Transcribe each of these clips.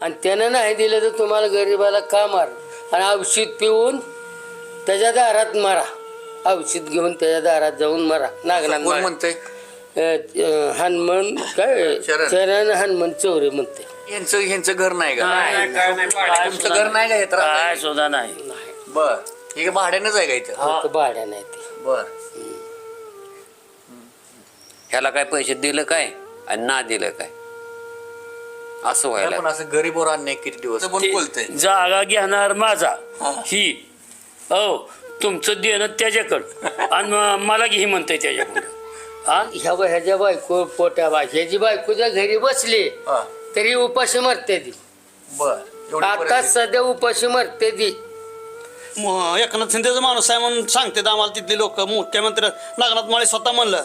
आणि त्यानं नाही दिलं तर तुम्हाला गरिबाला का मार? आणि औषध पिऊन त्याच्या दारात मारा. औषध घेऊन त्याच्या दारात जाऊन मारा. नागनाथ कोण म्हणतंय? हनुमान काय? चरण. चरण हनुमान चौरे म्हणते यांचं यांचं घर नाही का? नाही, काय तुमचं घर नाही का हे तर काय सुद्धा नाही. बर. हे भाड्यानंच आहे का इथं? फक्त भाड्या नाही ते. बर. ह्याला काय पैसे दिलं काय? आणि ना दिलं काय? असं व्हायला पण असं गरीबवर अन्याय किती दिवस? पण बोलतंय? जागा घेणार माझा. हा. ही. हो तुमचं देणं त्याच्याकडं. आणि म- मला घे म्हणतंय त्याच्याकडं. हा? ह्या बा- ह्याच्या बायको पोट्या बा ह्याची बायकोच्या घरी बसली तरी उपाशी मरते ती. बर एवढी आता परिस्थिती. सध्या उपाशी मरते ती. म- एकनाथ शिंदेचा माणूस आहे म्हणून सांगते आम्हाला तिथले लोक. मुख्यमंत्री नागनाथ माळे स्वतः हा. म्हणलं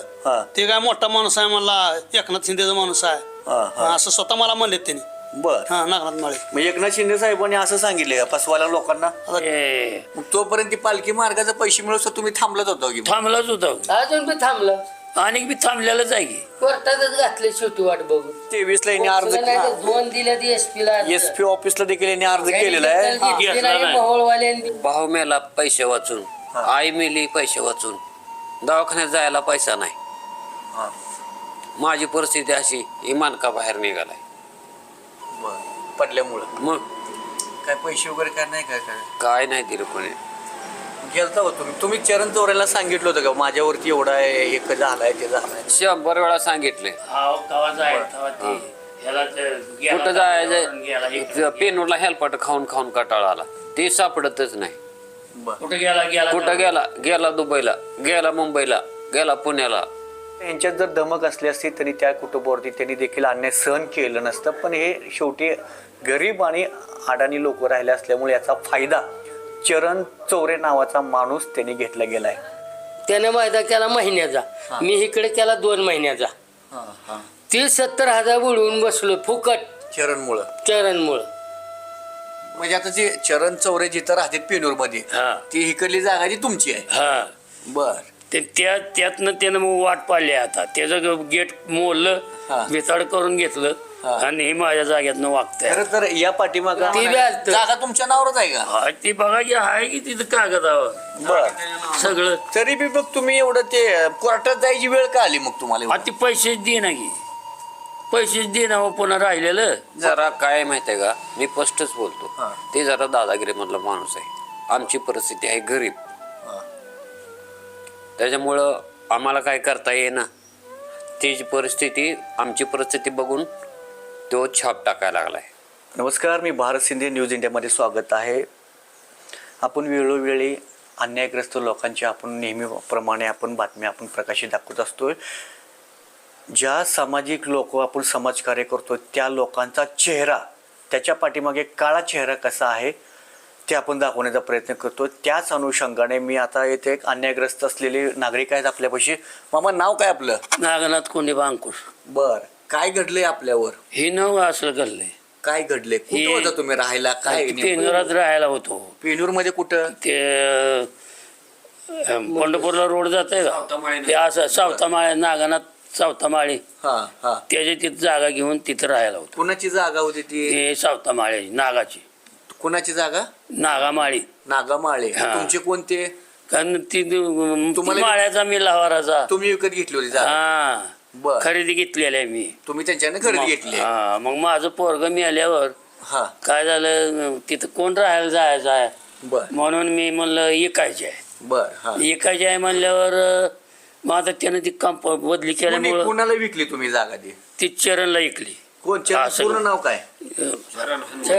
ते काय मोठा माणूस आहे म्हणला एकनाथ शिंदेचा माणूस आहे. हा, हा. असं स्वतः मला म्हणले त्यांनी. बर. हा नागनाथ माळे. मग एकनाथ शिंदे साहेबांनी असं सांगितले का फसवायला लोकांना? ए, मग तोपर्यंत ती पालखी मार्गाचे पैसे मिळवत तुम्ही थांबलत होता की थांबलाच होता. अजून बी थांबलं. आणि बी थांबलेलंच आहे की. कोर्टातच घातले शेवटी वाट बघून. तेवीस ला यांनी अर्ज नाही तर दोन दिल्या ती एस पी ला एस पी ऑफिसला देखील यांनी अर्ज केलेला आहे. घेतला नाही. मोहोळवाल्यांनी. भाऊ मेला पैसे वाचून. आई मेली पैसे वाचून. दवाखान्यात जायला पैसा नाही. हा. माझी परिस्थिती अशी इमान का बाहेर निघालाय? बर. पडल्यामुळं. मग? काय पैसे वगैरे काय नाही काय काय? काय नाही दिलं कोणी. गेलता हो तुम्ही. तुम्ही चरण चोरायला सांगितलं होतं का? माझ्यावरती एवढा आहे एक झालाय ते झालाय. शंभर वेळा सांगितले. हाव, कवा जायचं, तेव्हा ते ह्याला ते गेला कुठं गेला, हे जायचं पेनूरला हेलपाट खाऊन खाऊन कटाळा आला. ते सापडतच नाही. बर. कुठं गेला गेला कुठं गेला? गेला दुबईला. गेला मुंबईला. गेला पुण्याला. यांच्यात जर धमक असली असती तरी त्या कुटुंबावरती त्यांनी देखील अन्याय सहन केलं नसतं. पण हे शेवटी गरीब आणि अडाणी लोक राहिले असल्यामुळे याचा फायदा चरण चौरे नावाचा माणूस त्यांनी घेतला गेलाय त्याने वायदा केला महिन्याचा. मी इकडे केला दोन महिन्याचा. ती सत्तर हजार बुडवून बसलो फुकट. चरणमुळं. चरणमुळं. म्हणजे आता जे चरण चौरे जिथं राहतात पेनूरमध्ये हा. ती इकडली जागा जी तुमची आहे. हा. बर. ते त्या त्यातनं त्यानं मग वाट पाडली आता. त्याचं गेट मोडलं हा. बेताड करून घेतलं हा. आणि हे माझ्या जाग्यातनं वागतंय. खरं तर या पाठीमाग ती बी आलतं. जागा तुमच्या नावावरच आहे का? हा, ती बघा की आहे की तिथं कागदावर बर. सगळं. तरी बी मग तुम्ही एवढं ते कोर्टात जायची वेळ का आली मग तुम्हाला ती पैसेच दे ना की. पैसेच दे ना हो पुन्हा राहिलेलं. जरा काय माहितीये का? मी स्पष्टच बोलतो. हा. ते जरा दादागिरी मधला माणूस आहे. आमची परिस्थिती आहे गरीब. त्याच्यामुळं आम्हाला काय करता येईना. त्याची परिस्थिती आमची परिस्थिती बघून तो छाप टाकायला लागलाय. नमस्कार मी भारत शिंदे न्यूज इंडियामध्ये स्वागत आहे. आपण वेळोवेळी अन्यायग्रस्त लोकांची आपण नेहमीप्रमाणे आपण बातम्या आपण प्रकाशित दाखवत असतो. ज्या सामाजिक लोक आपण समाजकार्य करतो त्या लोकांचा चेहरा त्याच्या पाठीमागे काळा चेहरा कसा आहे ते आपण दाखवण्याचा प्रयत्न करतो. त्याच अनुषंगाने मी आता येथे एक अन्यायग्रस्त असलेले नागरिक आहेत आपल्यापाशी. मामा नाव काय आपलं? नागनाथ कोंडे बांकुश बर. काय घडलंय आपल्यावर? हे नव असलं घडलंय. काय घडले कुठं हे- होता तुम्ही राहायला? काय पेनरात राहायला होतो. पेनूरमध्ये कुठं? ते अं, पंढरपूरला रोड जात आहे का ते असं सावतामाळे नागनाथ सावतामाळे. हा हा. त्याच्या तिथं जागा घेऊन तिथं राहायला होतो. कुणाची जागा होती ती? ते सावतामाळे नागाची. कुणाची जागा? नागामाळी. नागामाळे. हा. तुमचे कोणते? कारण ती ती तुम्हाला- माळ्याचा मी लवाराचा तुम्ही विकत घेतली होती जागा. हा. बर. खरेदी घेतलेली आहे मी. तुम्ही त्यांच्याने खरेदी घेतली आहे. हा मग माझं पोरग मी आल्यावर हा. काय झालं तिथं कोण राहायला जायचं आहे? बर. म्हणून मी म्हणलं इकायचे आहे. बर हा. इकायचे आहे म्हणल्यावर अं, मग आता त्यानं ती कंप बदली कुणी- केल्यामुळं कुणाला विकली तुम्ही जागा ती? ती चरणला असं पूर्ण नाव काय?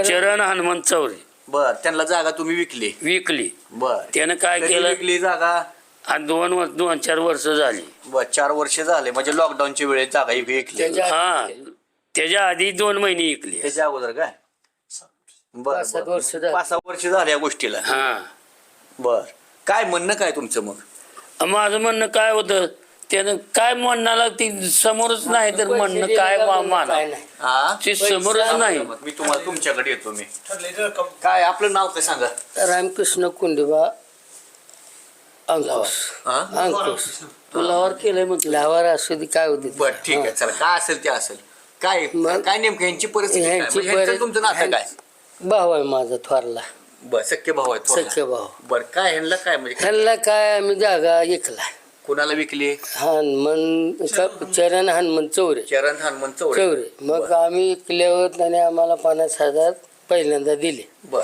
चरण हनुमंत. चौरे. बर त्यांना जागा तुम्ही विकली. विकली. बर. त्यानं काय कधी केलं? विकली जागा? आणि दोन वर्ष दोन चार वर्ष झाली. बर चार वर्ष झाले म्हणजे लॉकडाऊनच्या वेळेस जागा विकली. त्याच्या- हा. त्याच्या आधी दोन महिने इकली त्याच्या अगोदर काय? बर पाच सात बर. वर्ष झाली. पाच सहा वर्ष झाले या गोष्टीला. हा. बर. काय म्हणणं काय तुमचं मग? माझं म्हणणं काय होतं? त्यानं काय म्हणण्याला ती समोरच नाही तर म्हणणं काय माना हा? ते समोरच नाही. मी तुम्हाला तुमच्याकडे येतो मी. काय आपलं नाव काय सांगा? रामकृष्ण कुंडीबा अंकुश हा? अंकुश केलंय म्हटलं. लावार असू दे काय होते बर ठीक आहे. चला काय असेल ते असेल. काय मग- काय नेमकं यांची परिस्थिती काय? ह्यांची म्हणजे ह्यांचं तुमचं नातं काय? भाऊ आहे माझा थोरला. बर सख्य भाऊ थोरला. सख्य भाऊ. बर काय ह्यांना काय म्हणजे ह्याला काय आम्ही जागा ऐकला कुणाला विकली? हनुमान का- चरण हनुमान चौरे. चरण हनुमान चौरे. चौरे. मग आम्ही ऐकल्यावर त्याने आम्हाला पन्नास हजार पहिल्यांदा दिले. बर.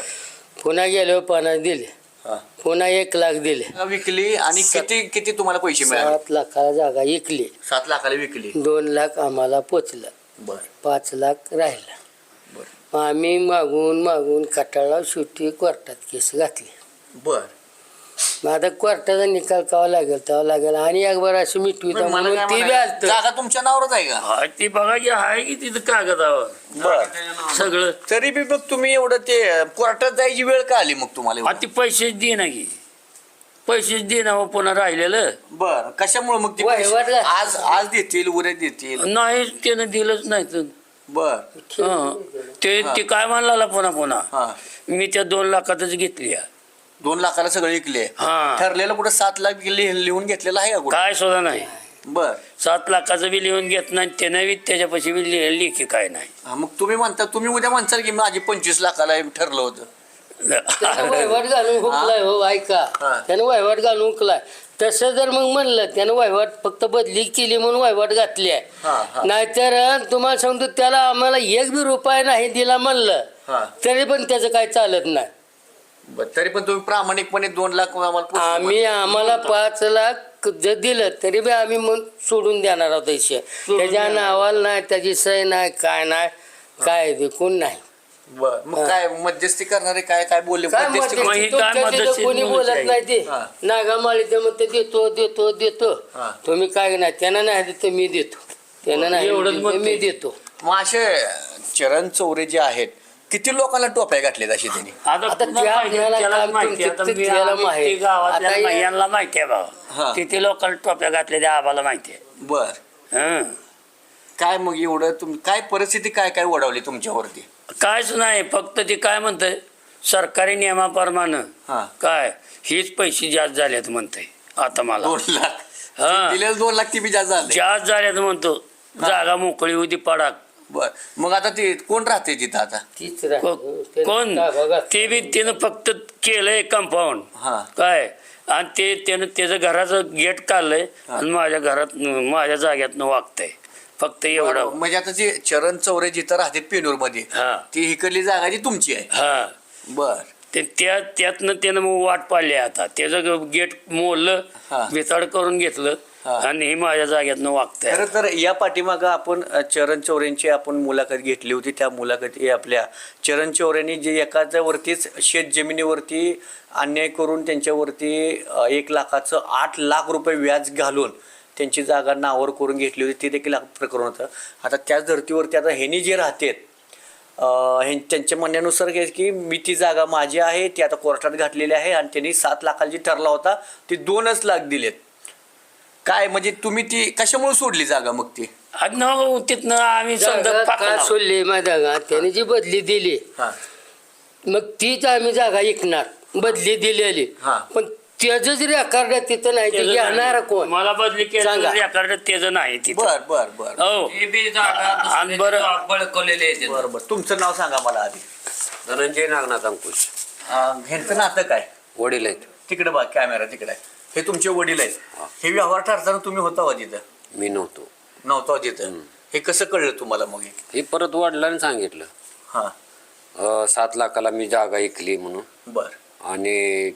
पुन्हा गेल्यावर पन्नास दिले. हा. पुन्हा एक लाख दिले. विकली आणि किती किती तुम्हाला पैसे मिळाले? सात लाखाला जागा ऐकली सात लाखाला विकली. दोन लाख आम्हाला पोचलं. बर. पाच लाख राहिला. बर. मग आम्ही मागून मागून कटाळा शेवटी कोर्टात केस घातली. बर. मग आता कोर्टाचा निकाल कावा लागेल तेव्हा लागेल. आणि एक बार असं मिटविता पण मला म्हणून काय ती बी म्हणायचं, आलतं. जागा तुमच्या नावावरच आहे का? हा ती बघा की आहे की तिथं कागदावर. बर. सगळं. तरी बी मग तुम्ही एवढं ते कोर्टात जायची वेळ का आली मग तुम्हाला हा एवढं? ती पैसेच दे ना की. पैसेच दे ना मग पुन्हा राहिलेलं. बर. कशामुळे मग ते पैसे? आज आज देतील उद्या देतील. नाही त्यानं दिलंच नाही तर. बर. हं. ते ते काय म्हणला पुन्हा पुन्हा? हा. मी त्या दोन लाखातच घेतली आहे. दोन लाखाला सगळे विकले. हा. ठरलेलं कुठं सात लाख लिह- लिहून घेतलेलं आहे का कुठं? काय सुद्धा नाही. बर. सात लाखाचं बी लिहून घेत नाही त्यानं बी त्याच्यापाशी बी लिह- लेखी काय नाही. हा, मग तुम्ही म्हणता तुम्ही उद्या म्हणसाल की माझी पंचवीस लाखाला हे ठरलं होतं. त्यानं वहिवाट घालून हुकलाय हो ऐका. हा. त्यानं वहिवाट घालून हुकलाय. तसं जर मग म्हणलं त्यानं वहिवाट फक्त बदली केली म्हणून वहिवाट घातली हा, आहे. नाहीतर तुम्हाला सांगतो त्याला आम्हाला एक बी रुपया नाही दिला म्हणलं हा. तरी पण त्याचं काय चालत नाही. बर तरी पण तुम्ही प्रामाणिकपणे दोन लाख आम्हाला. आम्ही आम्हाला पाच लाख जर दिलं तरी बी आम्ही मग सोडून देणार आहोत पैसे. त्याच्या नावाला नाही त्याची सही नाही काय नाही काय कोण नाही. बर मग काय मध्यस्थी करणारे काय काय बोलले? काय मध्यस्थी मध्यस्थी? मग ही तुमच्या काय तिथं मध्यस्थी कोणी म्हणून बोलत नाही ते. हा. नागामाळी ते म्हणते देतो देतो देतो. हा. तुम्ही काय नाही त्यांना नाही देत मी देतो. त्यांना नाही एवढंच. मी देतो. मग असे चरण चौरे जे आहेत किती लोकांना टोप्या घातल्यात अशी त्यांनी? आता आता पुन्हा त्या माहिती- आपल्याला त्याला काम माहिती तुमचं आता मी त्याला आम्ही माहीत. ते गावातल्या आता या- महिलांना माहिती आहे हा. बाबा किती लोकांना टोप्या घातल्या त्या आम्हाला माहिती आहे. बर. हं. काय मग एवढं तुम काय परिस्थिती काय काय ओढवली तुमच्यावरती कायच नाही फक्त ते काय म्हणतंय सरकारी नियमाप्रमाणे हा. काय हीच पैसे जास्त झालेत म्हणतंय आता मला. दोन लाख. हा. दिलेलं दोन लाख ती बी जास्त झाले. जास्त झाल्यात म्हणतो. जागा मोकळी होती पडाक. बर. मग आता ते कोण राहते तिथं आता? तीच राहते. को- त्यानं कोण. ते बी त्यानं फक्त केलंय कंपाऊंड हा. काय? आणि ते त्यानं त्याचं घराचं गेट काढलंय आणि माझ्या घरात माझ्या जाग्यातनं वागतंय. फक्त एवढं. म्हणजे आता जे चरण चौरे जिथं राहते पेनूरमध्ये हा. ती हिकडली जागा जी तुमची आहे. हा. बर. ते त्या त्यातनं त्यानं मग वाट पाडली आता. त्याचं गेट मोडलं हा. करून घेतलं. हा. आणि हे माझ्या जाग्यातनं वागतंय. खरं तर या पाठीमागं आपण अ, चरण चौरेंची आपण मुलाखत घेतली होती. त्या मुलाखती आपल्या चरण चौरेंनी जे एकाच्या वरतीच शेत जमिनीवरती अन्याय करून त्यांच्यावरती अ, एक लाखाचं आठ लाख रुपये व्याज घालून त्यांची जागा नावावर करून घेतली होती. ते देखील आप- प्रकरण होतं. आता त्याच धर्तीवरती आता ह्यांनी जे राहतेत अ, हे त्यांच्या म्हणण्यानुसार काय की मी ती जागा माझी आहे ती आता कोर्टात घातलेली आहे आणि त्यांनी सात लाखाची ठरला होता ती दोनच लाख दिलेत. काय म्हणजे तुम्ही ती कशामुळे सोडली जागा मग ती? आज न तिथनं आम्ही समजा जागा का पाकणार. सोडली माझ्या जागा त्याने जी बदली दिली हा. मग तीच आम्ही जागा ऐकणार बदली दिलेली. हा. पण त्याच रेकॉर्ड तिथं नाही ते त्याचं घेणार नाही. कोण? मला बदली सांगा. केलं त्याचं नाही तिथं. बर बर बर. हो. हे बी जागा आणि बरं- दुसऱ्याचे बळकवलेले आहेत बर बर. तुमचं नाव सांगा मला आधी. धनंजय नागनाथ अंकुश. अं, ह्यांचं नातं काय? वडील आहेत. तिकडे बघ कॅमेरा तिकडे आहे. हे तुमचे वडील आहेत. हे. व्यवहार ठरताना तुम्ही होता हो तिथं? मी नव्हतो. नव्हता हो तिथं? हे कसं कळलं तुम्हाला मग हे? हे परत वडिलांनी सांगितलं. हा. अं, सात लाखाला मी जागा ऐकली म्हणून. बर. आणि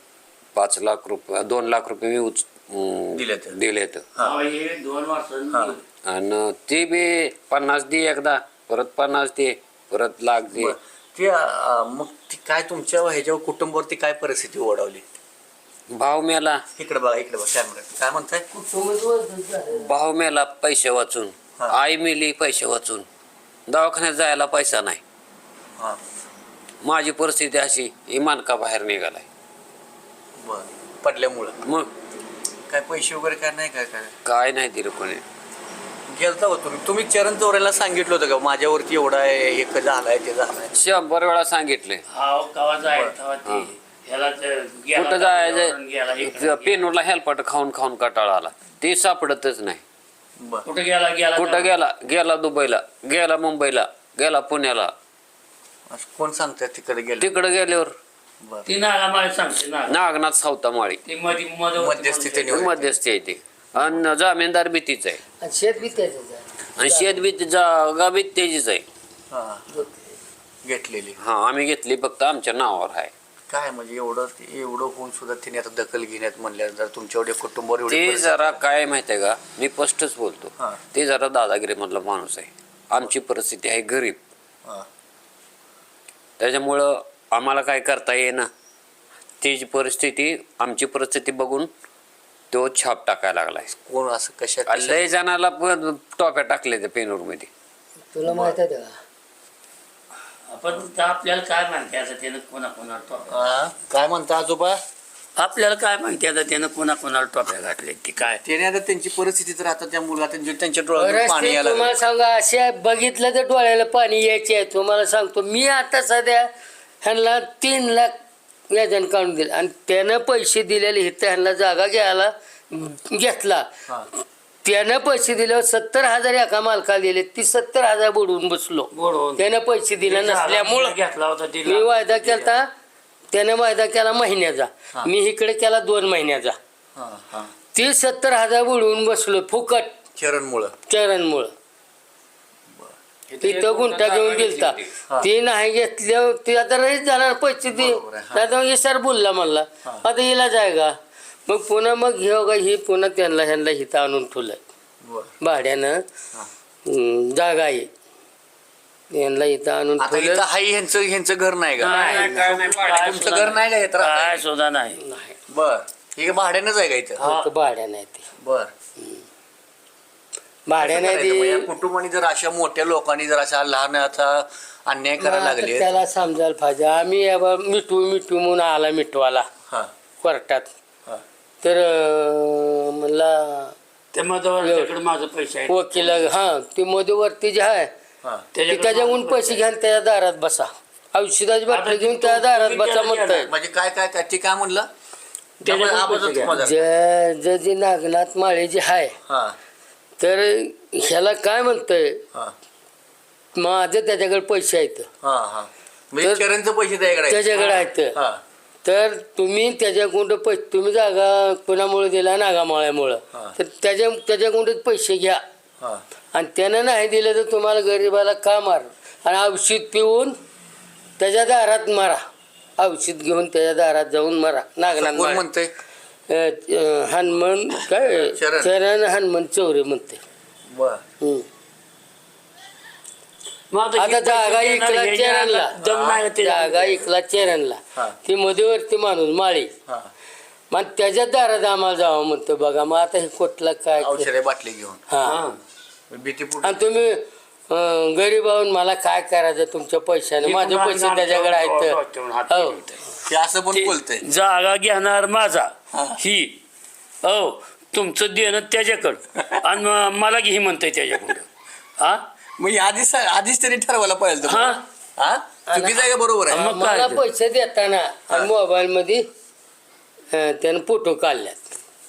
पाच लाख रुपये दोन लाख रुपये मी उच अं, दिलेत. दिलेत. हा. हो, हे दोन वर्षांनी हा. आणि ते बी पन्नास दे एकदा परत पन्नास दे परत लाख दे. बर. ते अं, मग ती काय तुमच्या ह्याच्यावर कुटुंबावरती काय परिस्थिती ओढवली? भाव मेला. इकडे बघा इकडे बघा कॅमेरा काय म्हणताय? भाव मेला पैसे वाचून. हा. आई मेली पैसे वाचून. दवाखान्यात जायला पैसा नाही. हा. माझी परिस्थिती अशी इमान का बाहेर निघालाय. बर. पडल्यामुळं. मग? काय पैसे वगैरे काय नाही काय काय? काय नाही दिलं कोणी. गेलता हो तुम्ही. तुम्ही चरण चौऱ्याला सांगितलं होतं का? माझ्यावरती एवढा आहे हे झालाय ते झालाय. शंभर वेळा सांगितले हाव कवा तेव्हा ते. ह्याला ते गेला कुठं गेला जायचं. पेनूरला हेलपाट खाऊन खाऊन कटाळा आला. ते सापडतच नाही. बर. कुठे गेला गेला कुठं गेला? गेला दुबईला. गेला मुंबईला. गेला पुण्याला. असं कोण सांगतात तिकडे गेले तिकडे गेल्यावर. बर. ती नागामाळी सांगते नाग नागनाथ सावता माळी ती मधी मध मध्यस्थी त्यांनी होती. मध्यस्थी आहे ती. आणि जामीनदार बी तीच आहे. आणि शेत बी त्याचंच आहे. आणि शेत बी जागा बी त्याचीच आहे. हा. घेतलेली. हा आम्ही घेतली फक्त आमच्या नावावर आहे. काय म्हणजे एवढं एवढं होऊन सुद्धा तिने आता दखल घेण्यात म्हणल्या जर तुमच्या एवढे कुटुंबावर एवढी ते जरा काय माहितीये का? मी स्पष्टच बोलतो. हा. ते जरा दादागिरी मधला माणूस आहे. आमची परिस्थिती आहे गरीब. हा. त्याच्यामुळं आम्हाला काय करता येईना. तीच परिस्थिती आमची परिस्थिती बघून तो छाप टाकायला लागलाय. कोण असं कशा कशा- लय जणाला पण टोप्या टाकले त्या पेनूरमध्ये तुला माहीत आहे का? तर आपल्याला काय माहिती आता त्यानं कोणा कोणाला टोप्या हा? काय म्हणता आजोबा आपल्याला काय माहिती आता त्यानं कोणा कोणाला टोप्या घातले ती काय त्याने आता त्यांची परिस्थिती तर आता त्या मुला त्यांच्या त्यांच्या डोळ्यात पाणी रस्ते यायला तुम्हाला. सांगा असे बघितलं तर डोळ्याला पाणी यायचे आहे तुम्हाला सांगतो मी आता सध्या ह्यांना तीन लाख व्याजन काढून दिलं आणि त्यानं पैसे दिलेले इथं ह्यांना जागा घ्यायला घेतला हा. त्यानं पैसे दिल्यावर सत्तर हजार एका मालकाला दिले ती सत्तर हजार बुडवून बसलो. बोडवून. त्यानं पैसे दिले नसल्यामुळं घेतला होता ती मी वायदा केलता त्यानं वायदा केला महिन्याचा. मी इकडे केला दोन महिन्याचा हा, हा. ती सत्तर हजार बुडवून बसलो फुकट. चरणमुळं. चरणमुळं. तिथं गुंठा घेऊन दिलता हा. ती नाही घेतल्यावर ती आता रहीच जाणार पैसे दे. बरोबर आहे, हा. मग सर बोलला म्हणला. आता हिला जाय का? मग पुन्हा मग हे बघा ही पुन्हा त्यांना ह्यांना हिथं आणून ठेवलंय. बरं. भाड्यानं जागा आहे. यांना इथं आणून आता इथं ठेवलं हाई ह्यांचं ह्यांचं घर नाही का? नाही, काय नाही, काय तुमचं घर नाही का येत काय सुद्धा नाही. नाही. बर. हे भाड्यानंच आहे का इथं? इथं भाड्यानं आहे ते. बर. भाड्यानं आहे या ते कुटुंबाने जर अशा मोठ्या लोकांनी जर अशा लहान आता अन्याय करायला मग लागले त्याला समजायला पाहिजे. आम्ही याबा मिठू मिठू म्हणून आला मिठवाला. हा. कोर्टात. तर अं, म्हणला त्या मधवाच्याकडे माझं पैसे आहे वकील हा ती मध्यवर्ती जे आहे हा. ती माझं पैसे घ्या आणि त्याच्या दारात बसा. औषधाची बाटली घेऊन त्या दारात बसा म्हणताय. म्हणजे काय काय काय ते काय म्हणलं. जे जे नागनाथ माळे जे आहे हा. तर ह्याला काय म्हणतंय? हा. माझं त्याच्याकडे पैसे आहेत. हा हा. म्हणजे त्याच्याकडे आहेत. तर तुम्ही त्याच्याकडून पैसे तुम्ही जागा कोणामुळे दिला? नागामाळ्यामुळं. तर त्याच्या त्याच्याकडून पैसे घ्या. आणि त्यानं नाही दिलं तर तुम्हाला गरीबाला का मार आणि औषध पिऊन त्याच्या दारात मारा. औषध घेऊन त्याच्या दारात जाऊन मारा. नागनाथ अ, हनुमान काय? चरण. हनुमान चौरे म्हणते आता हे जागा इकला हे चरणला नाही ते जागा इकला. चरणला हा. ती मध्यवर्ती माणूस माळी. हा. मग त्याच्या दारात आम्हाला जावं म्हणतो बघा. मग आता हे कुठला काय औषधे बाटली घेऊन. हा. हा. भीती आणि तुम्ही गरीब आहोत मला काय करायचं तुमच्या पैशाने? माझे पैसे त्याच्याकडे आहेत. हो ते असं पण बोलतंय. जागा घेणार माझा. हा. ही. हो तुमचं देणं त्याच्याकडं. आणि मला घे म्हणतंय त्याच्याकडं. हा? मग हे आधीच आधीच त्यांनी ठरवायला पाहिजे होतं. हा. हा? चुकीचं आहे का बरोबर आहे? मग काय? मला ते? पैसे देताना मोबाईल मध्ये त्यानं फोटो काढल्यात.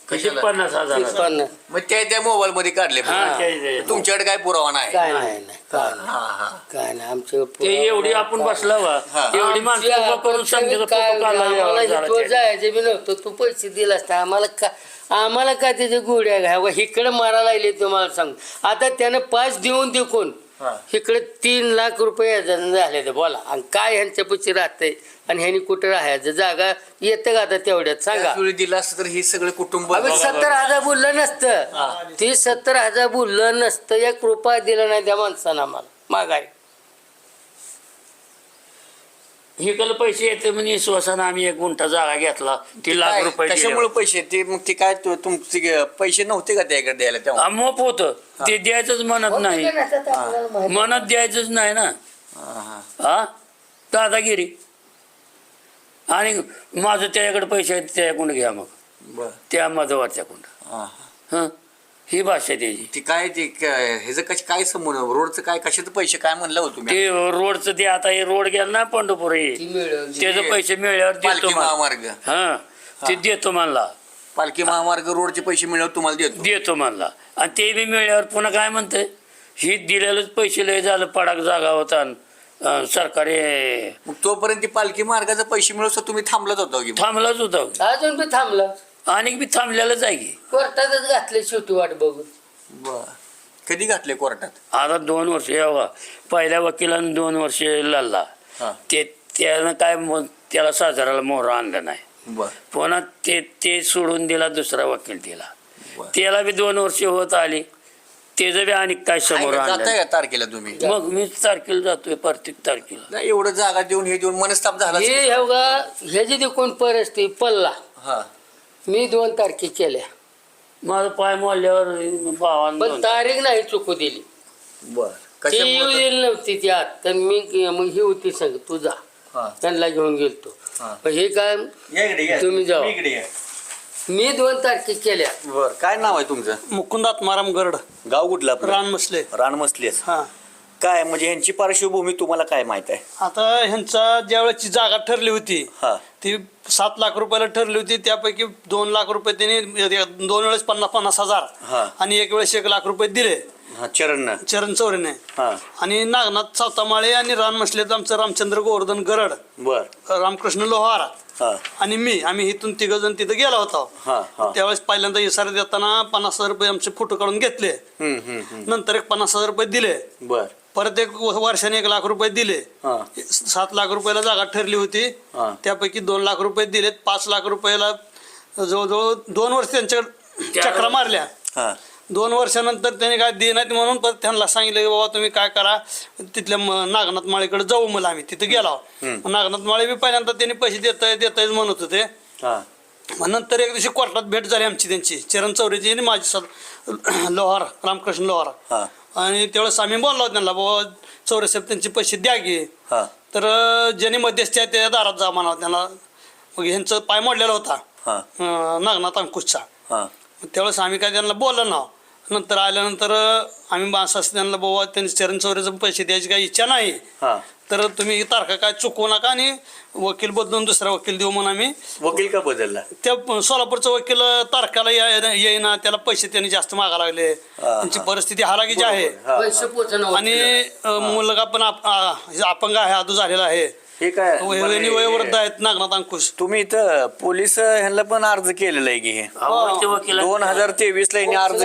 किती? कशाला? पन्नास हजार. पन्नास. मग ते त्या मोबाईल मध्ये काढले हा, ते- ते- तुमच्याकडे काय पुरावा नाही. काय नाही नाही. काय नाही. हा हा. काय नाही आमच्या ते एवढी आपण बसला वा हा. एवढी माणसं उभं करून समजायचं फोटो काढला जायचे बी नव्हतं. तू पैसे दिलास तर आम्हाला का आम्हाला काय त्याच्या गोड्या घ्यावं इकडे मारा लागले तुम्हाला सांग. आता त्यानं पाच देऊन देखून हा. इकडे तीन लाख रुपये झाले ते बोला. आणि काय ह्यांच्या पैसे राहतंय आणि ह्यांनी कुठं राहायचं? जागा येतं का आता तेवढ्यात? सांगा. त्याच वेळी दिला असतं तर हे सगळे कुटुंब सत्तर हजार बोललं नसतं. ते सत्तर हजार बोललं नसतं. एक रुपया दिला नाही त्या माणसानं आम्हाला. माघारी. हिकल पैसे येते म्हणजे श्वसन आम्ही एक गुंठा जागा घेतला. ती लाख काय- रुपये कशामुळे पैसे? ते मग ते काय तु- तुमचे गे- पैसे नव्हते का त्याकडे द्यायला तेव्हा? मोप होत. ते द्यायचंच म्हणत नाही. म्हणत द्यायचंच नाही ना. हा, हा. हा? दादागिरी. आणि माझं त्याच्याकडे पैसे आहेत त्याच्याकडून घ्या मग. बर. त्या मधवाच्याकडून हा, हा. हं? ही भाषा त्याची. ते काय ते काय- ह्याचं कश काय संबंध? रोडचं काय कशाचं पैसे काय म्हणलं हो तुम्ही? ते रोडचं ते आता हे रोड गेला ना पंढरपूर. हे. त्याचे पैसे मिळाल्यावर देतो पालखी मला. महामार्ग. हा ते देतो मला. पालखी महामार्ग रोडचे पैसे मिळवून तुम्हाला देतो. देतो म्हणला आणि ते बी मिळाल्यावर पुन्हा काय म्हणतंय? ही दिलेलंच पैसे लय झालं पडाक जागा होता. अन, अं, सरकारी मग तोपर्यंत ती पालखी मार्गाचे पैसे मिळवतो तुम्ही थांबलत होता की थांबलाच होता. अजून बी थांबला. आणि बी थांबलेलंच आहे की. कोर्टातच घातले शेवटी वाट बघून. बर. कधी घातले कोर्टात? आता दोन वर्ष यावा. पहिल्या वकिलानं दोन वर्ष लढला. हा. ते त्यानं काय त्याला साजाराला मोहर आणलं नाही. बर. पुन्हा ते ते सोडून दिला दुसरा वकील दिला बर. त्याला बी दोन वर्ष होत आली. त्याचं बी आणि काय समोर जाताय आणलं का तारखेला तुम्ही? मग मी तारखेला जातोय प्रत्येक तारखेला. नाही एवढं जागा देऊन हे देऊन मनस्ताप झाला हे हे बघा ह्याची देखून परिस्थिती पल्ला हा. मी दोन तारखे केल्या. माझा पाय मोडल्यावर भावानं पण दोन- तारीख नाही चुकू दिली. बर ती येऊ कशा दिली नव्हती ती आत. तर मी मग ही होती सांग तू जा. हा. त्यांना घेऊन गेलतो. हा. पण हे काय या इकडे या. तुम्ही जावा. इकडे या. मी दोन तारखे केल्या. बर काय नाव आहे तुमचं? मुकुंद आत्माराम गरड. गाव कुठलं आपलं? रान मसले. रानमसलेच हा. काय म्हणजे ह्यांची पार्श्वभूमी तुम्हाला काय माहीत आहे? आता ह्यांचा ज्या वेळेची जागा ठरली होती हा. ती सात लाख रुपयाला ठरली होती त्यापैकी दोन लाख रुपये त्यांनी दोन वेळेस पन्नास पन्नास हा. हजार आणि एक वेळेस एक लाख रुपये दिले. हा चरण. चरण चौरेने हा. आणि नागनाथ सावतामाळे आणि रान मसलेत आमचं रामचंद्र गोवर्धन गरड. बर. रामकृष्ण लोहारा. हा. आणि मी आम्ही इथून तिघ जण तिथं गेलो होतो. हा त्यावेळेस पहिल्यांदा इशारा देताना पन्नास हजार रुपये आमचे फोटो काढून घेतले. हम्म हम्म हम्म. नंतर एक पन्नास हजार रुपये दिले. बर. परत एक व- वर्षाने एक लाख रुपये दिले. हा. सात लाख रुपयाला जागा ठरली होती. हा. त्यापैकी दोन लाख रुपये दिलेत. पाच लाख रुपयाला जवळजवळ दोन वर्ष त्यांच्या चक्रा मारल्या. हा. दोन वर्षानंतर त्यांनी काय दे नाहीत म्हणून परत त्यांना सांगितलं की बाबा तुम्ही काय करा तिथल्या नागनाथ माळीकडे जाऊ मला आम्ही तिथे गेलो. नागनाथ माळी बी पहिल्यांदा त्यांनी पैसे देत देत म्हणत होते मग नंतर एक दिवशी कोर्टात भेट झाली आमची त्यांची चरण चौरेची आणि माझी सद लोहार रामकृष्ण लोहार. आणि त्यावेळेस आम्ही बोललो त्यांना बाबा चौरे साहेब त्यांचे पैसे द्या गे तर ज्यांनी मध्यस्थी आहे त्या दारात जा म्हणावं त्यांना. मग ह्यांचं पाय मोडलेला होता. नागनाथ अंकुशचा. त्यावेळेस आम्ही काय त्यांना बोललो ना. नंतर आल्यानंतर आम्ही त्यांना बाबा त्यांनी चरण चौरेचे पैसे द्यायची काही इच्छा नाही. हा. तर तुम्ही ही तारखा काय चुकवू नका आणि वकील बदलून दुसरा वकील देऊ म्हणून आम्ही. वकील का बदलला? त्या सोलापूरचा वकील तारखेला या- येईना त्याला पैसे त्यांनी जास्त मागा लागले. त्यांची परिस्थिती हालाकीची आहे. हा पैसे पोचणं होत आणि. अ, मुलगा पण आप- आ, अपंग आहे आदू झालेला आहे. हे काय वहिनी वयोवृद्ध आहेत नागनाथ अंकुश. तुम्ही इथं पोलीस ह्यांना पण अर्ज केलेला आहे की हे. दोन हजार तेवीस ला यांनी अर्ज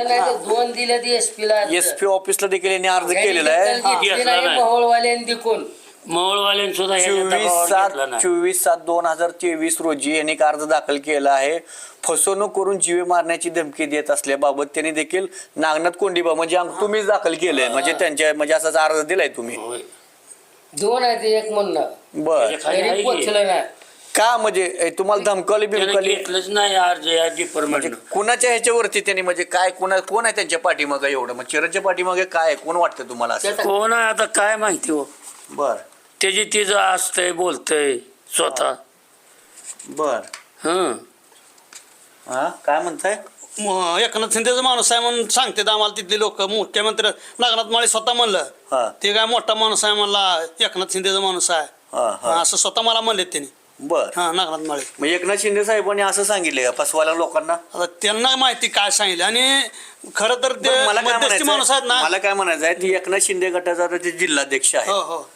दोन दिल्या एसपी ला एस पी ऑफिसला देखील यांनी अर्ज केलेला आहे. घेतला नाही. मोहोळवाल्यांनी दिकून मोहोळवाल्यांनी सुद्धा ह्याच्या चोवीस दबावावर सात नाही. चोवीस सात दोन हजार तेवीस रोजी यांनी एक अर्ज दाखल केला आहे. फसवणूक करून जीवे मारण्याची धमकी देत असल्याबाबत त्यांनी देखील नागनाथ कोंडीबा म्हणजे आम- तुम्हीच दाखल केलंय. म्हणजे त्यांच्या म्हणजे असाच अर्ज दिलाय तुम्ही. होय. दोन आहेत एक म्हणणं. बर. खाली आहे तरी की? पोचलं नाही का म्हणजे ए, तुम्हाला धमकावली त्यानं बिमकावली घेतलंच नाही अर्ज या म्हणजे डिपार्टमेंट कुणाच्या ह्याच्यावरती त्यांनी म्हणजे काय कोणा कोण आहे त्यांच्या पाठीमागं एवढं? मग चिरंच्या पाठीमागे काय आहे? कोण वाटतं तुम्हाला असं? त्याचा- कोण आहे आता काय माहिती हो? बर. त्याची तिचं असतंय बोलतंय स्वतः. बर. हं. हा काय म्हणताय? म- एकनाथ शिंदेचा माणूस आहे म्हणून सांगते आम्हाला तिथले लोक. मुख्यमंत्री नागनाथ माळी स्वतः म्हणलं. हा. ते काय मोठा माणूस आहे म्हणला एकनाथ शिंदेचा माणूस आहे. हा हा. असं स्वतः मला म्हणले त्यांनी. बर. हा नागनाथ माळी. मग एकनाथ शिंदे साहेबांनी असं सांगितले का फसवायला लोकांना? आता त्यांना माहिती काय सांगितलं. आणि खरं तर ते बरं, मला काय मध्यस्थी माणूस आहेत म्हणायचं ना. मला काय म्हणायचं आहे ती एकनाथ शिंदे गटाचा आता ते जिल्हाध्यक्ष आहे. हो हो.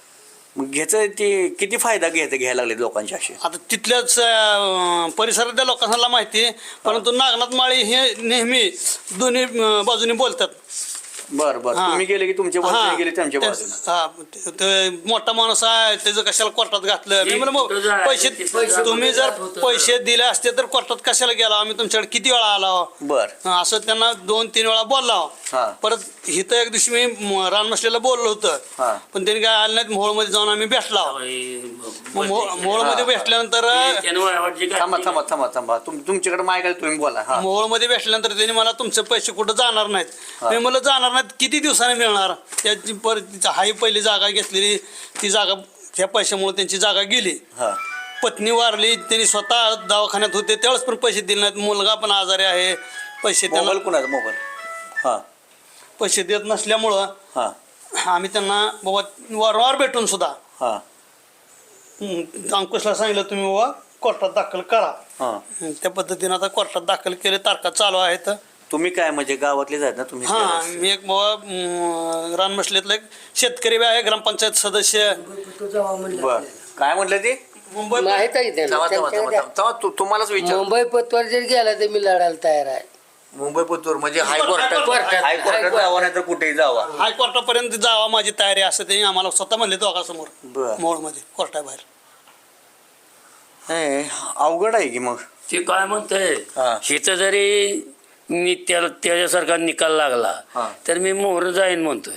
मग घ्यायचं ते किती फायदा घ्यायचा घ्यायला लागले लोकांच्या असे? आता तिथल्याच अं, परिसरातल्या लोकांना माहिती परंतु नागनाथ माळी हे नेहमी दोन्ही अं, बाजूनी बोलतात. बर बर. हा. तुम्ही गेले की तुमच्या हा. बाजूने गेले त्यांच्या ते- बाजूने हा, मोठा माणूस आहे त्याचं कशाला कोर्टात घातलं? मी म्हणलं मग पैसे तुम्ही जर होतं. पैसे दिले असते तर कोर्टात कशाला गेला? आम्ही तुमच्याकडे किती वेळा आलो? बर. हा, असं त्यांना दोन तीन वेळा बोलला. हा. परत इथं एक दिवशी मी म- रानमसलेला बोललो हा. होतं पण त्यांनी काय आलं नाहीत मोहोळमध्ये जाऊन आम्ही भेटला. मोहोळमध्ये भेटल्यानंतर थांबा थांबा थांबा थांबा. तुम तुमच्याकडे मायकाला तुम्ही बोला. हा. मोहोळमध्ये भेटल्यानंतर त्यांनी मला तुमचे पैसे कुठं जाणार नाहीत? मी मला जाणार नाहीत किती दिवसाने मिळणार? त्याची परत तिची हाही पहिली जागा घेतलेली ती जागा त्या पैशामुळे त्यांची जागा गेली. हा. पत्नी वारली त्यांनी स्वतः दवाखान्यात होते त्यावेळेस पण पैसे दिले नाहीत. मुलगा पण आजारी आहे. पैसे मोबाईल त्यांना कुणाचा? मोबाईल. हा. पैसे देत नसल्यामुळं हा. आम्ही त्यांना बाबा वारंवार भेटून सुद्धा. हा. अंकुशला सांगितलं तुम्ही बाबा कोर्टात दाखल करा. हं, त्या पद्धतीनं आता कोर्टात दाखल केले तारखा चालू आहेत. तुम्ही काय म्हणजे गावातलेच आहेत ना तुम्ही हा मी एक बाबा रानमसलेतला एक शेतकरी बी आहे ग्रामपंचायत सदस्य. बर. काय म्हटलं ते? मुंबई माहीत आहे त्यांना. थांबा, थांबा, त्यांच्या थांबा, थांबा. तू- तुम्हालाच विचार मुंबई पतवर जर गेला तर मी लढायला तयार आहे. मुंबई पुतूर म्हणजे हायकोर्टात हायकोर्टात. जावा नाही तर कुठेही जावा. हायकोर्टापर्यंत जावा माझी तयारी असं त्यांनी आम्हाला स्वतः म्हणले दोघांसमोर बर. मोळमध्ये कोर्टाबाहेर. हे, अवघड आहे की मग? ते काय म्हणतंय हा. हिचं जरी मी त्याला त्याच्यासारखा निकाल लागला. हा. तर मी मोहर जाईन म्हणतोय.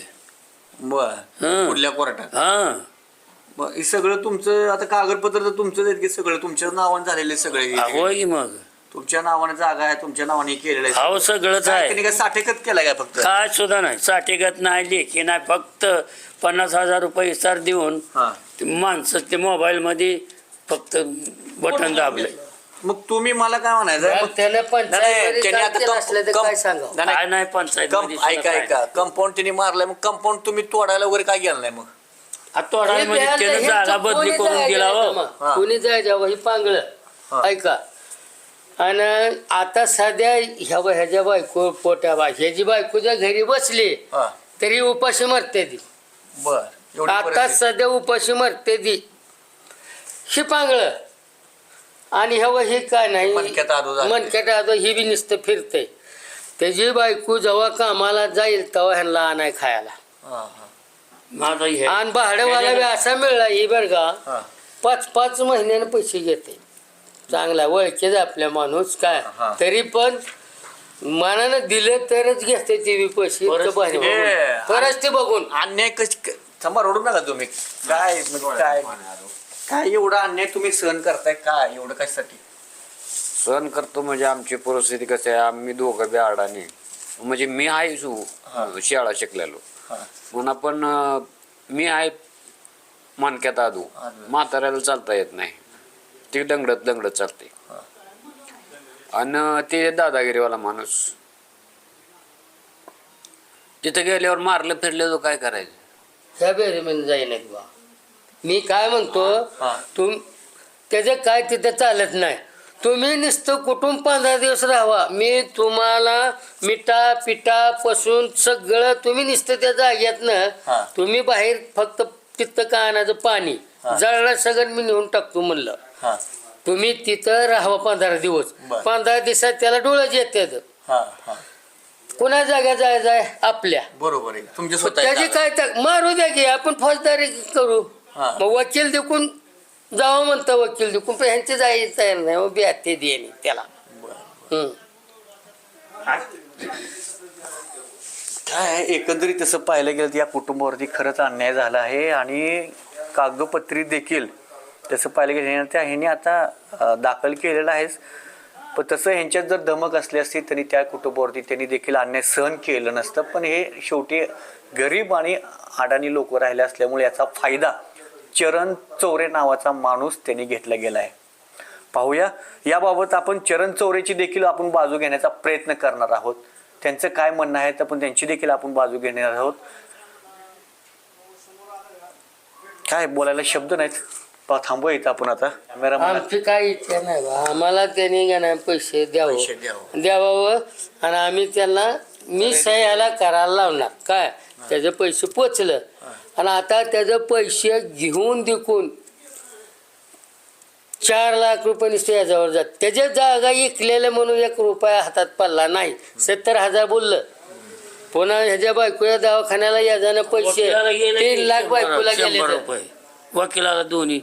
बर. हं. कुठल्या कोर्टात? हा. हे सगळं तुमचं आता कागदपत्र तर तुमचं की सगळं? तुमच्या नावाने झालेले सगळे होय की मग. तुमच्या नावाने जागा आहे तुमच्या नावाने केलेलं आहे अहो सगळंच काय आहे. त्यांनी काय साठेकत केलाय काय फक्त? काय सुद्धा नाही. साठेगत नाही लेखी नाही. फक्त पन्नास हजार रुपये इसार देऊन हा. ते माणसं ते मोबाईलमध्ये फक्त बटन दाबले मग तुम्ही मला काय म्हणायचं? मग त्यांनी आता पंचायत असलं तर कम- काय सांगावं? नाही, नाही, काय नाही पंचायत कम- ऐका ऐका. कंपाऊंड त्यांनी मारलाय मग कंपाऊंड तुम्ही तोडायला वगैरे काय गेलं नाही मग? म्हणजे त्यानं जागा बदली करून दिला हो. हा. कोणी जायचं ही पांगळ. हा. ऐका. आणि आता सध्या ह्या बा- ह्याच्या बायको पोट्या बा ह्याची बायको जर घरी बसली हा. तरी उपाशी मरते ती. बर एवढी आता परिस्थिती. सध्या उपाशी मरते ती. ही पांगळ. आणि ह्या हे काय नाही मणक्यात आदू झाली. मनक्यात आदू ही बी नुसतं फिरते त्याची बायको जेव्हा कामाला जाईल तेव्हा ह्यांना आणाय खायला हा, हा, माझा हे आणि भाड्यावाला बी असा मिळला ही बरं का हा. पाच पाच महिन्याने पैसे घेते चांगला ओळखेच आपल्या माणूस काय हा. तरी पण मनानं दिलं तरच घेते ते बी पैसे परत इतकं भारी बघून. परत ते बघून अन्याय कशी थांबा रडू नका तुम्ही काय म्हणजे काय काय एवढा अन्याय तुम्ही सहन करताय? काय? एवढं कशासाठी? सण करतो म्हणजे आमची परिस्थिती कशी आहे? आम्ही दोघं बी अडाणी म्हणजे मी आहे सु- शाळा शिकलेलो. म्हणून आपण मी आहे मानक्यात आदू. म्हाताऱ्याला चालता येत नाही. ते दंगडत दंगडत चालते. आणि ते दादागिरीवाला माणूस. तिथं गेल्यावर मारलं फिरलं तर काय करायचं? ह्या बेरीमध्ये जाईन बा. मी काय म्हणतो. तुम त्याचं काय तिथं चालत नाही. तुम्ही नुसतं कुटुंब पंधरा दिवस राहावा. मी तुम्हाला मिठा पिठा पासून सगळं तुम्ही नुसतं त्या. जाग्यातनं तुम्ही बाहेर फक्त पित्त कानाचं पाणी? हा. जळलं सगळं मी नेऊन टाकतो म्हणलं. तुम्ही तिथं राहावं पंधरा दिवस. पंधरा दिवसात त्याला डोळ्याच येतात कोणा जागा जायचं आहे आपल्या. बरोबर आहे. पण त्याची काय मारू द्या की आपण फौजदारी करू. हा. मग वकील देखून जावं म्हणतं वकील देखून. पण ह्यांचे जायचं तयार नाही मग ब्या ते दे त्याला. हम्म. काय एकंदरीत तसं पाहायला गेलं तर या कुटुंबावरती खरंच अन्याय झाला आहे आणि कागदोपत्री देखील तसं पाहायला गेलं ह्याने- त्या ह्याने आता अं, दाखल केलेलं आहेच. पण तसं ह्यांच्यात जर धमक असली असती तरी त्या कुटुंबावरती त्यांनी देखील अन्याय सहन केलं नसतं. पण हे शेवटी गरीब आणि अडाणी लोक राहिले असल्यामुळे याचा फायदा चरण चौरे नावाचा माणूस त्यांनी घेतला गेला आहे. पाहूया याबाबत आपण चरण चौरेची देखील आपण बाजू घेण्याचा प्रयत्न करणार आहोत. त्यांचं काय म्हणणं आहे तर पण त्यांची देखील आपण बाजू घेणार आहोत. काय बोलायला शब्द नाहीत? थांबूया इथं आपण आता. आमची काय इच्छा नाही बा. आम्हाला त्यांनी का नाही पैसे द्यावं? पैसे द्यावं. द्यावावं आणि आम्ही त्यांना मी सह्याला करायला लावणार. काय? त्याचे पैसे पोचलं. आणि आता त्याचे पैसे घेऊन दिकून चार लाख रुपये नुसते याच्यावर जात. त्याच्या जागा इकलेल्या म्हणून एक रुपया हातात पडला नाही. सत्तर हजार बोललं. पुन्हा ह्याच्या बायकोच्या दवाखान्याला याजानं पैसे. तीन लाख बायकोला गेले. रुपये. वकिलाला दोन्ही.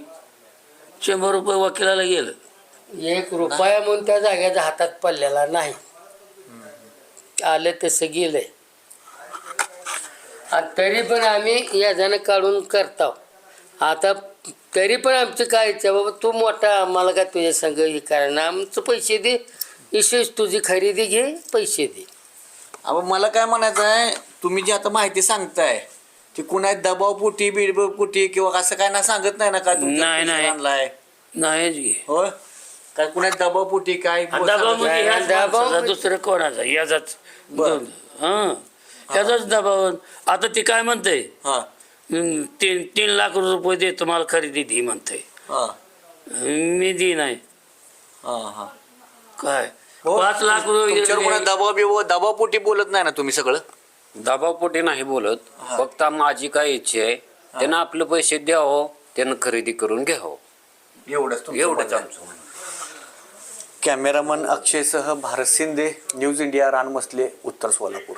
शंभर रुपये वकिलाला गेलं. एक रुपया म्हणून त्या जाग्याच्या हातात पडलेला नाही. आलं तसं गेलंय. आणि तरी पण आम्ही याच्यानं काढून करतो आता तरी पण आमचं काय बाबा तू मोठा आम्हाला काय तुझ्या संग हे कारण आमचं पैसे दे. विशेष तुझी खरेदी घे पैसे दे. अहो मला काय म्हणायचं आहे तुम्ही जी आता माहिती सांगताय ती कुणा दबाव पोटी बिडबाव पोटी किंवा असं काय ना सांगत नाही ना काय तुमच्या नाही, नाही. आणलाय? नाहीच घे होय? काय कुणा दबाव पोटी काय दबाव म्हणजे ह्याच माणसाचा, म्हणजे- दुसरं कोणाचा याचाच बरं. हा. ह्याचाच दबाव. आता ती काय म्हणते? हा. तीन तीन लाख रुपये दे तुम्हाला खरेदी दे म्हणते. हा. मी दी नाही. हा हा. काय? हो, पाच लाख तुमच्यावर कोणा रुपये दबाव दबावपोटी बोलत नाही ना तुम्ही सगळं? दबावपोटी नाही बोलत. फक्त माझी काय इच्छा आहे त्यानं आपले पैसे द्यावं त्यानं खरेदी करून घ्यावं. एवढंच एवढंच आमचं म्हणणं. कॅमेरामन अक्षयसह भारत शिंदे न्यूज इंडिया रानमसले उत्तर सोलापूर.